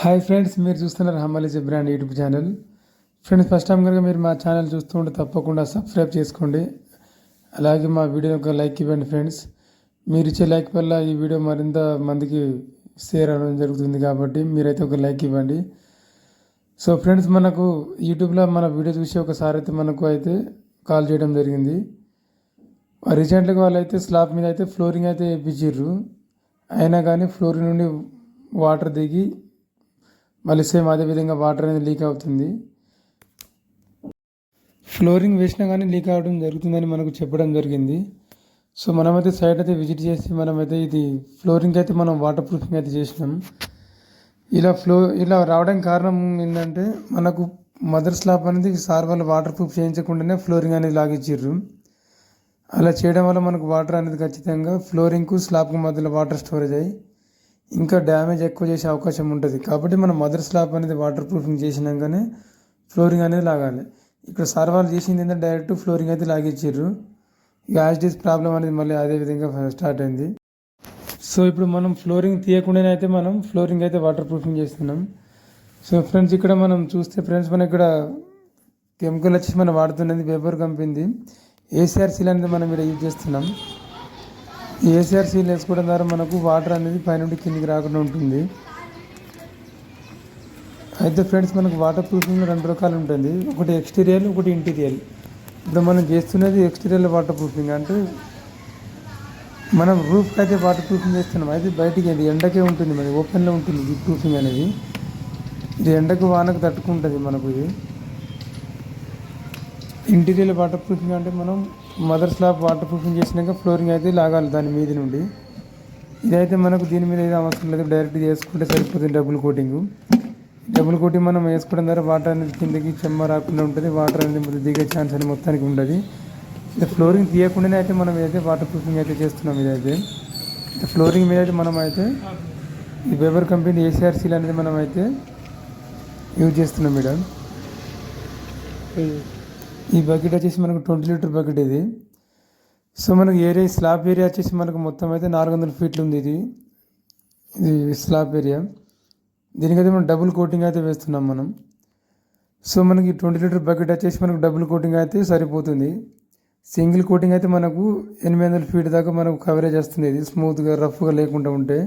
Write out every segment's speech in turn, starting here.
Hi friends మీరు చూస్తున్నారు హమ్మలిజీ brand YouTube channel friends first time కనుక మీరు మా ఛానల్ చూస్తూ ఉంటే తప్పకుండా సబ్స్క్రైబ్ చేసుకోండి. అలాగే మా వీడియో ఒక లైక్ ఇవ్వండి ఫ్రెండ్స్ మీరు ఇచ్చే లైక్ వల్ల ఈ వీడియో మరింత మందికి షేర్ అవ్వడం జరుగుతుంది కాబట్టి మీరైతే ఒక లైక్ ఇవ్వండి. సో ఫ్రెండ్స్ మనకు యూట్యూబ్లో మన వీడియో చూసి ఒకసారి అయితే మనకు అయితే కాల్ చేయడం జరిగింది. రీసెంట్గా వాళ్ళు అయితే స్లాబ్ మీద అయితే ఫ్లోరింగ్ అయితే వేయించారు అయినా కానీ ఫ్లోరింగ్ నుండి వాటర్ దిగి మళ్ళీ సేమ్ అదే విధంగా వాటర్ అనేది లీక్ అవుతుంది. ఫ్లోరింగ్ వేసినా కానీ లీక్ అవ్వడం జరుగుతుందని మనకు చెప్పడం జరిగింది. సో మనమైతే సైట్ అయితే విజిట్ చేసి మనమైతే ఇది ఫ్లోరింగ్ అయితే మనం వాటర్ ప్రూఫింగ్ అయితే చేసినాం. ఇలా ఫ్లో ఇలా రావడానికి కారణం ఏంటంటే మనకు మదర్ స్లాబ్ అనేది సార్ వాళ్ళు వాటర్ ప్రూఫ్ చేయించకుండానే ఫ్లోరింగ్ అనేది లాగిచ్చిర్రు. అలా చేయడం వల్ల మనకు వాటర్ అనేది ఖచ్చితంగా ఫ్లోరింగ్కు స్లాబ్కు మధ్యలో వాటర్ స్టోరేజ్ అయ్యి ఇంకా డ్యామేజ్ ఎక్కువ చేసే అవకాశం ఉంటుంది. కాబట్టి మనం మదర్ స్లాబ్ అనేది వాటర్ ప్రూఫింగ్ చేసినాకనే ఫ్లోరింగ్ అనేది లాగాలి. ఇక్కడ సార్ వాళ్ళు చేసింది ఏంటంటే డైరెక్ట్ ఫ్లోరింగ్ అయితే లాగిచ్చారు ఇక యాజ్ డిస్ ప్రాబ్లం అనేది మళ్ళీ అదే విధంగా స్టార్ట్ అయింది. సో ఇప్పుడు మనం ఫ్లోరింగ్ తీయకుండానే అయితే మనం ఫ్లోరింగ్ అయితే వాటర్ ప్రూఫింగ్ చేస్తున్నాం. సో ఫ్రెండ్స్ ఇక్కడ మనం చూస్తే ఫ్రెండ్స్ మనం ఇక్కడ కెమికల్ వచ్చేసి మనం వాడుతున్నది పేపర్ కంపెనీది ఏసీఆర్ సీల్ అనేది మనం ఇక్కడ యూజ్ చేస్తున్నాం. ఏసీఆర్ సీల్ వేసుకోవడం ద్వారా మనకు వాటర్ అనేది పైనుండి కిందికి రాకుండా ఉంటుంది. అయితే ఫ్రెండ్స్ మనకు వాటర్ ప్రూఫింగ్ రెండు రకాలు ఉంటుంది ఒకటి ఎక్స్టీరియల్ ఒకటి ఇంటీరియల్ ఇప్పుడు మనం చేస్తున్నది ఎక్స్టీరియల్ వాటర్ ప్రూఫింగ్ అంటే మనం రూఫ్కి అయితే వాటర్ ప్రూఫింగ్ చేస్తున్నాం. అయితే బయటికి అది ఎండకే ఉంటుంది మరి ఓపెన్లో ఉంటుంది ఈ ప్రూఫింగ్ అనేది. ఇది ఎండకు వానకు తట్టుకుంటుంది మనకు ఇది. ఇంటీరియర్ వాటర్ ప్రూఫింగ్ అంటే మనం మదర్ స్లాబ్ వాటర్ ప్రూఫింగ్ చేసినాక ఫ్లోరింగ్ అయితే లాగాలి దాని మీద నుండి. ఇదైతే మనకు దీని మీద ఏదో అవసరం లేదు డైరెక్ట్ చేసుకుంటే సరిపోతుంది డబుల్ కోటింగ్ డబుల్ కోటింగ్ మనం వేసుకోవడం ద్వారా వాటర్ అనేది కిందకి చెమ్మ రాకుండా ఉంటుంది వాటర్ అనేది దిగే ఛాన్స్ అనేది మొత్తానికి ఉండదు. ఫ్లోరింగ్ తీయకుండానే అయితే మనం అయితే వాటర్ ప్రూఫింగ్ అయితే చేస్తున్నాం ఇదైతే ఫ్లోరింగ్ మీద అయితే మనం అయితే ఈ వెబర్ కంపెనీ ఏసీఆర్ సీల్ అనేది మనం అయితే యూజ్ చేస్తున్నాం మేడం. Hmm. ఈ బకెట్ వచ్చేసి మనకు ట్వంటీ లీటర్ బకెట్ ఇది. సో మనకు ఏరియా స్లాబ్ ఏరియా వచ్చేసి మనకు మొత్తం అయితే నాలుగు వందల ఫీట్లు ఉంది ఇది. ఇది స్లాబ్ ఏరియా దీనికైతే మనం డబుల్ కోటింగ్ అయితే వేస్తున్నాం మనం. సో మనకి ట్వంటీ లీటర్ బకెట్ వచ్చేసి మనకు డబుల్ కోటింగ్ అయితే సరిపోతుంది. సింగిల్ కోటింగ్ అయితే మనకు ఎనిమిది వందల ఫీట్ దాకా మనకు కవరేజ్ వస్తుంది ఇది. స్మూత్గా రఫ్గా లేకుండా ఉంటే.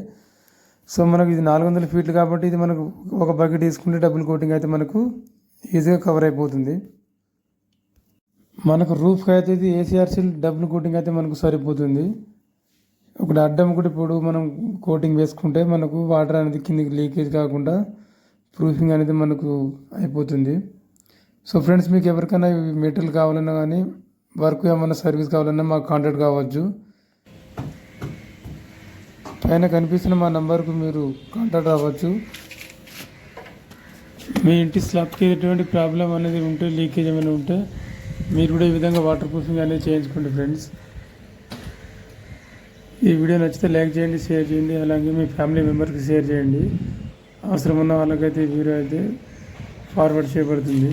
సో మనకు ఇది నాలుగు వందల ఫీట్లు కాబట్టి ఇది మనకు ఒక బకెట్ తీసుకుంటే డబుల్ కోటింగ్ అయితే మనకు ఈజీగా కవర్ అయిపోతుంది. మనకు రూఫ్ అయితే ఇది ఏసీఆర్సీ డబుల్ కోటింగ్ అయితే మనకు సరిపోతుంది. ఇప్పుడు అడ్డం కూడా ఇప్పుడు మనం కోటింగ్ వేసుకుంటే మనకు వాటర్ అనేది కిందికి లీకేజ్ కాకుండా ప్రూఫింగ్ అనేది మనకు అయిపోతుంది. సో ఫ్రెండ్స్ మీకు ఎవరికైనా మెటీరియల్ కావాలన్నా కానీ వర్క్ ఏమైనా సర్వీస్ కావాలన్నా మాకు కాంటాక్ట్ కావచ్చు. పైన కనిపిస్తున్న మా నంబర్కు మీరు కాంటాక్ట్ అవ్వచ్చు. మీ ఇంటి స్లాబ్కి ఎటువంటి ప్రాబ్లం అనేది ఉంటే లీకేజ్ ఏమైనా ఉంటే మీరు కూడా ఈ విధంగా వాటర్ ప్రూఫింగ్ అనేది చేయించుకోండి ఫ్రెండ్స్. ఈ వీడియో నచ్చితే లైక్ చేయండి షేర్ చేయండి అలాగే మీ ఫ్యామిలీ మెంబర్కి షేర్ చేయండి. అవసరం ఉన్న వాళ్ళకైతే ఈ వీడియో అయితే ఫార్వర్డ్ చేయబడుతుంది.